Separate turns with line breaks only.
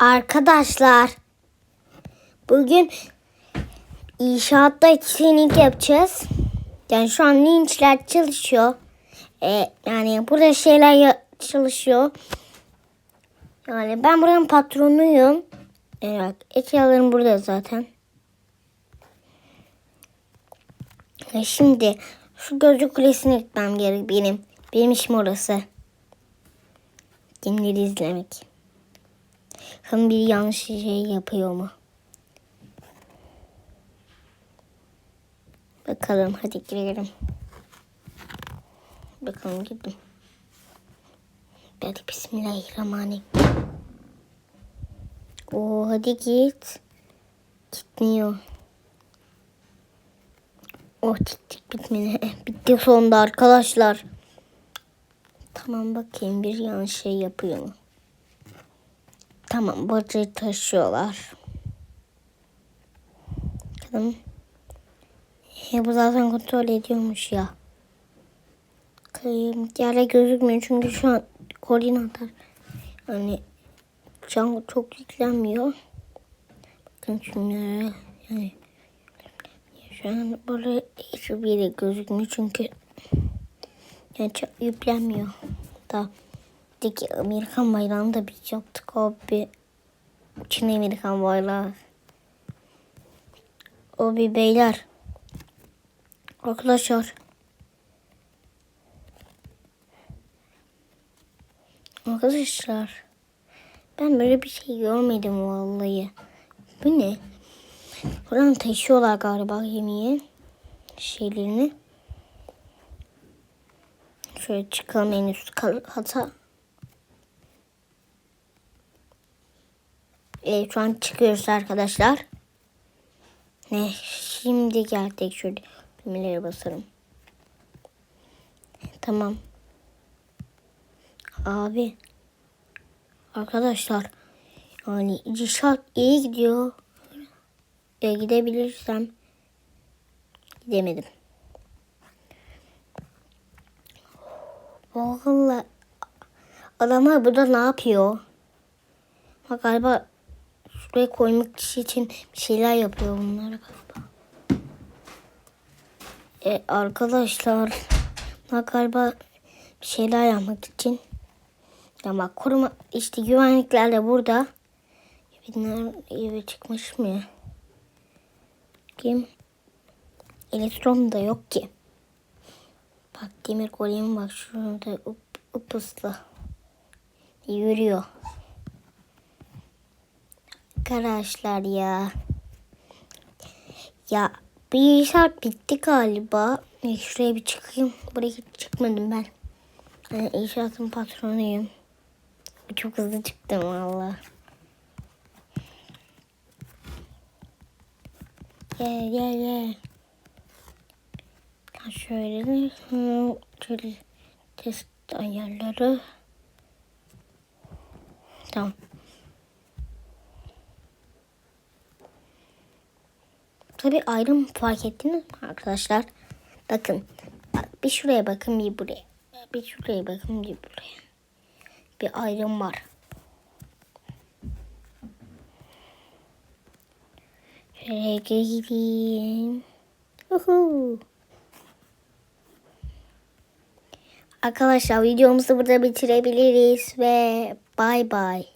Arkadaşlar bugün inşaatta etkinlik yapacağız. Yani şu an linçler çalışıyor. Ee, yani burada şeyler çalışıyor. Yani ben buranın patronuyum. Evet, eşyalarım burada zaten. Ve şimdi şu gözlü kulesine gitmem gerek benim. Benim işim orası. Kimleri izlemek. Bakalım biri yanlış şey yapıyor mu? Bakalım hadi girelim. Bakalım girdim. Hadi bismillahirrahmanirrahim. Oo hadi git. Gitmiyor. Oh tik tik bitmedi. Bitti sonunda arkadaşlar. Tamam bakayım bir yanlış şey yapıyor mu? Tamam bacayı taşıyorlar. Bakalım. Ya bu zaten kontrol ediyormuş ya. Bakayım. Yere gözükmüyor çünkü şu an koordinatör yani can çok yüklenmiyor. Bakın şunlara yani şu an böyle hiçbir yere gözükmüyor çünkü yani çok yüklenmiyor. Da Peki Amerikan bayrağını da biz yaptık abi. Çin Amerikan bayrağı. O bir beyler. Arkadaşlar. Arkadaşlar. Ben böyle bir şey görmedim vallahi. Bu ne? Buradan taşıyorlar galiba yemeği. Şeylerini. Şöyle çıkalım en üst kata. E, şu an çıkıyoruz arkadaşlar. Ne? Şimdi geldik şöyle düğmelere basarım. Tamam. Abi. Arkadaşlar. Yani inşaat iyi gidiyor. E, gidebilirsem. Gidemedim. Vallahi adamlar burada ne yapıyor? Ha, galiba Şuraya koymak için bir şeyler yapıyor bunlar galiba. E, arkadaşlar bunlar galiba bir şeyler yapmak için. Bak koruma işte güvenlikler de burada. Bunlar eve çıkmış mı? Kim? Elektron da yok ki. Bak demir golem bak şurada up, upuslu. Yürüyor. Arkadaşlar ya. Ya bir şart bitti galiba. E, Şuraya bir çıkayım. Buraya hiç çıkmadım ben. Ben inşaatın patronuyum. Çok hızlı çıktım valla. Gel gel gel. Şöyle şöyle test ayarları. Tamam. Tabi ayrım fark ettiniz mi arkadaşlar? Bakın. Bak, bir şuraya bakın bir buraya. Bir şuraya bakın bir buraya. Bir ayrım var. Şuraya gideyim. Uhu. Arkadaşlar videomuzu burada bitirebiliriz ve bay bay.